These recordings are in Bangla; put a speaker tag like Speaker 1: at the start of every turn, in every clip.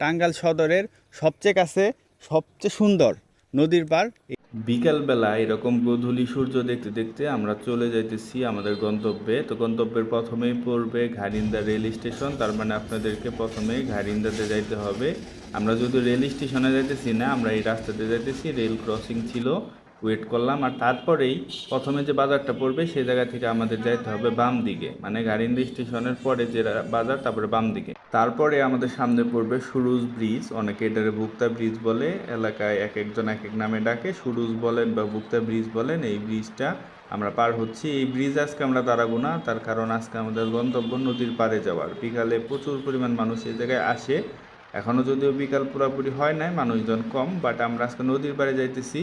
Speaker 1: টাঙ্গাইল সদরের সবচেয়ে কাছে, সবচেয়ে সুন্দর নদীর পার।
Speaker 2: বিকালবেলা এরকম গধূলি সূর্য দেখতে দেখতে আমরা চলে যাইতেছি আমাদের গন্তব্যে। তো গন্তব্যের প্রথমেই পড়বে ঘারিন্দা রেল স্টেশন। তার মানে আপনাদেরকে প্রথমে ঘাড়িন্দাতে যাইতে হবে। আমরা যদি রেল স্টেশনে যাইতেছি না, আমরা এই রাস্তাতে যাইতেছি। রেল ক্রসিং ছিল। ওয়েট করলাম আর তারপরেই প্রথমে যে বাজারটা পড়বে সেই জায়গা থেকে আমাদের যাইতে হবে বাম দিকে মানে গারিন্দা স্টেশনের পরে যে বাজার, তারপরে বাম দিকে। তারপরে আমাদের সামনে পড়বে সুরুজ ব্রিজ, অনেকে এটারে বুক্তা ব্রিজ বলে, এলাকায় এক একজন এক এক নামে ডাকে, সুরুজ বলেন বা বুক্তা ব্রিজ বলেন, এই ব্রিজটা আমরা পার হচ্ছি। এই ব্রিজ আজকে আমরা দাঁড়াবো না তার কারণ আজকে আমাদের গন্তব্য নদীর পাড়ে যাওয়ার। বিকালে প্রচুর পরিমাণ মানুষ এই জায়গায় আসে। এখনও যদিও বিকাল পুরোপুরি হয় নাই, মানুষজন কম বাট আমরা আজকে নদীর পাড়ে যাইতেছি।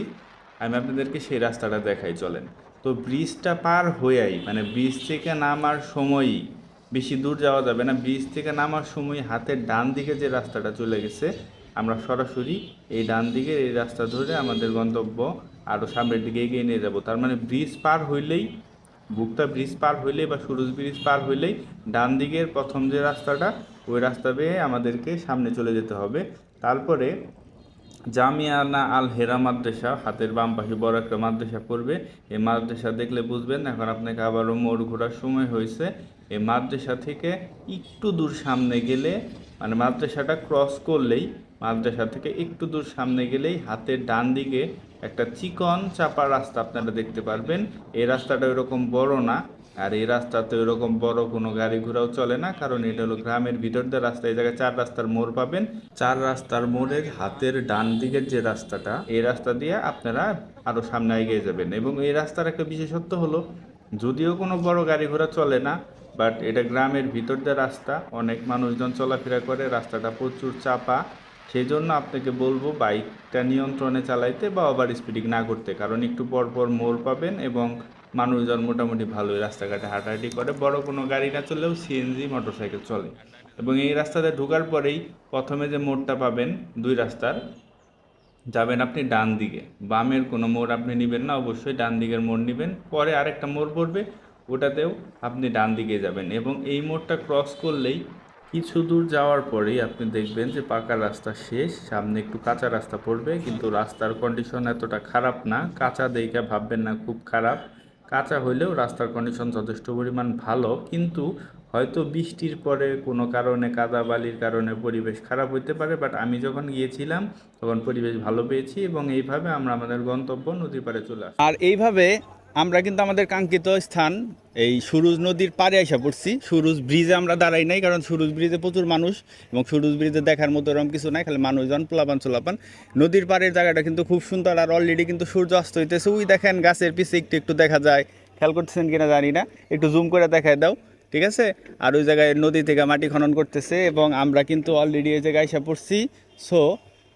Speaker 2: আমি আপনাদেরকে সেই রাস্তাটা দেখাই, চলেন। তো ব্রিজটা পার হয়েই মানে ব্রিজ থেকে নামার সময়ই, বেশি দূর যাওয়া যাবে না, ব্রিজ থেকে নামার সময় হাতের ডান দিকে যে রাস্তাটা চলে গেছে, আমরা সরাসরি এই ডান দিকে এই রাস্তা ধরে আমাদের গন্তব্য আরও সামনের দিকে এগিয়ে নিয়ে যাব। তার মানে ব্রিজ পার হইলেই বুকটা ব্রিজ পার হইলেই বা সুরুজ ব্রিজ পার হইলেই ডান দিকের প্রথম যে রাস্তাটা, ওই রাস্তা বেয়ে আমাদেরকে সামনে চলে যেতে হবে। তারপরে জামিয়ানা আল হেরা মাদ্রাসা, হাতের বাম পাশে বড় একটা মাদ্রাসা পড়বে। এই মাদ্রাসা দেখলে বুঝবেন, এখন আপনাকে আবারও মোড় ঘোরার সময় হয়েছে। এই মাদ্রাসা থেকে একটু দূর সামনে গেলে মানে মাদ্রাসাটা ক্রস করলেই, মাদ্রাসা থেকে একটু দূর সামনে গেলেই হাতের ডান দিকে একটা চিকন চাপা রাস্তা আপনারা দেখতে পারবেন। এই রাস্তাটা ওইরকম বড় না আর এই রাস্তাতে ওইরকম বড় কোনো গাড়ি ঘোড়াও চলে না, কারণ এটা হলো গ্রামের ভিতর দিয়ে রাস্তা, এই জায়গায় চার রাস্তার মোড় পাবেন। চার রাস্তার মোড়ের হাতের ডান দিকের যে রাস্তাটা, এই রাস্তা দিয়ে আপনারা আরও সামনে এগিয়ে যাবেন। এবং এই রাস্তার একটা বিশেষত্ব হলো, যদিও কোনো বড় গাড়ি ঘোড়া চলে না বাট এটা গ্রামের ভিতর দিয়ে রাস্তা, অনেক মানুষজন চলাফেরা করে, রাস্তাটা প্রচুর চাপা। সেই জন্য আপনাকে বলব বাইকটা নিয়ন্ত্রণে চালাইতে বা ওভার স্পিডিং না করতে, কারণ একটু পর পর মোড় পাবেন এবং মানুষজন মোটামুটি ভালোই রাস্তাঘাটে হাঁটাহাঁটি করে। বড় কোনো গাড়ি না চললেও সিএনজি মোটরসাইকেল চলে। এবং এই রাস্তাতে ঢোকার পরেই প্রথমে যে মোড়টা পাবেন দুই রাস্তার, যাবেন আপনি ডান দিকে। বামের কোনো মোড় আপনি নেবেন না, অবশ্যই ডান দিকের মোড় নেবেন। পরে আরেকটা মোড় পড়বে, ওটাতেও আপনি ডান দিকে যাবেন। এবং এই মোড়টা ক্রস করলেই কিছু দূর যাওয়ার পরেই আপনি দেখবেন যে পাকা রাস্তা শেষ, সামনে একটু কাঁচা রাস্তা পড়বে। কিন্তু রাস্তার কন্ডিশন এতটা খারাপ না, কাঁচা দেখে ভাববেন না খুব খারাপ। কাঁচা হলেও রাস্তার কন্ডিশন যথেষ্ট পরিমাণ ভালো, কিন্তু হয়তো বৃষ্টির পরে কোনো কারণে, কাদা বালির কারণে পরিবেশ খারাপ হইতে পারে বাট আমি যখন গিয়েছিলাম, তখন পরিবেশ ভালো পেয়েছি এবং এইভাবে আমরা আমাদের গন্তব্য নদীর পাড়ে চলে আসি
Speaker 1: আর এইভাবে আমরা কিন্তু আমাদের কাঙ্ক্ষিত স্থান, এই সুরুজ নদীর পাড়ে এসে পড়ছি। সুরুজ ব্রিজে আমরা দাঁড়াই নাই, কারণ সুরুজ ব্রিজে প্রচুর মানুষ এবং সুরুজ ব্রিজে দেখার মতো এরকম কিছু নাই, খালি মানুষজন পোলাপান চোলাপান। নদীর পাড়ের জায়গাটা কিন্তু খুব সুন্দর আর অলরেডি কিন্তু সূর্য অস্ত হইতেছে। ওই দেখেন গাছের পিছে একটু একটু দেখা যায়। খেয়াল করতেছেন কিনা জানি না। একটু জুম করে দেখায় দাও, ঠিক আছে? আর ওই জায়গায় নদী থেকে মাটি খনন করতেছে এবং আমরা কিন্তু অলরেডি এই জায়গায় এসে পড়ছি। সো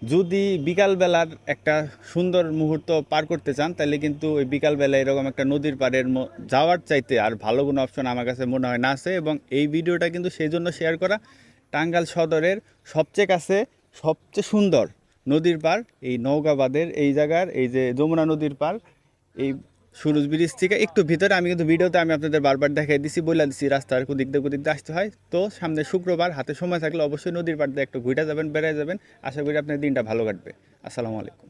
Speaker 1: যদি বিকালবেলার একটা সুন্দর মুহূর্ত পার করতে চান, তাহলে কিন্তু ওই বিকালবেলা এরকম একটা নদীর পাড়ের যাওয়ার চাইতে আর ভালো কোনো অপশন আমার কাছে মনে হয় না আছে। এবং এই ভিডিওটা কিন্তু সেই জন্য শেয়ার করা টাঙ্গাল সদরের সবচেয়ে কাছে, সবচেয়ে সুন্দর নদীর পার এই নৌকাবাদের এই জায়গার, এই যে যমুনা নদীর পার এই সুরুজ ব্রিজ থেকে একটু ভিতরে, আমি কিন্তু ভিডিওতে আমি আপনাদের বারবার দেখাই দিছি বলে দিছি, রাস্তার কুদিক দিয়ে কুদিক দিয়ে আসতে হয়। তো সামনে শুক্রবার, হাতে সময় থাকলে অবশ্যই নদীর পাড় দিয়ে একটু ঘুরে যাবেন, বেড়ায় যাবেন। আশা করি আপনার দিনটা ভালো কাটবে। আসসালামু আলাইকুম।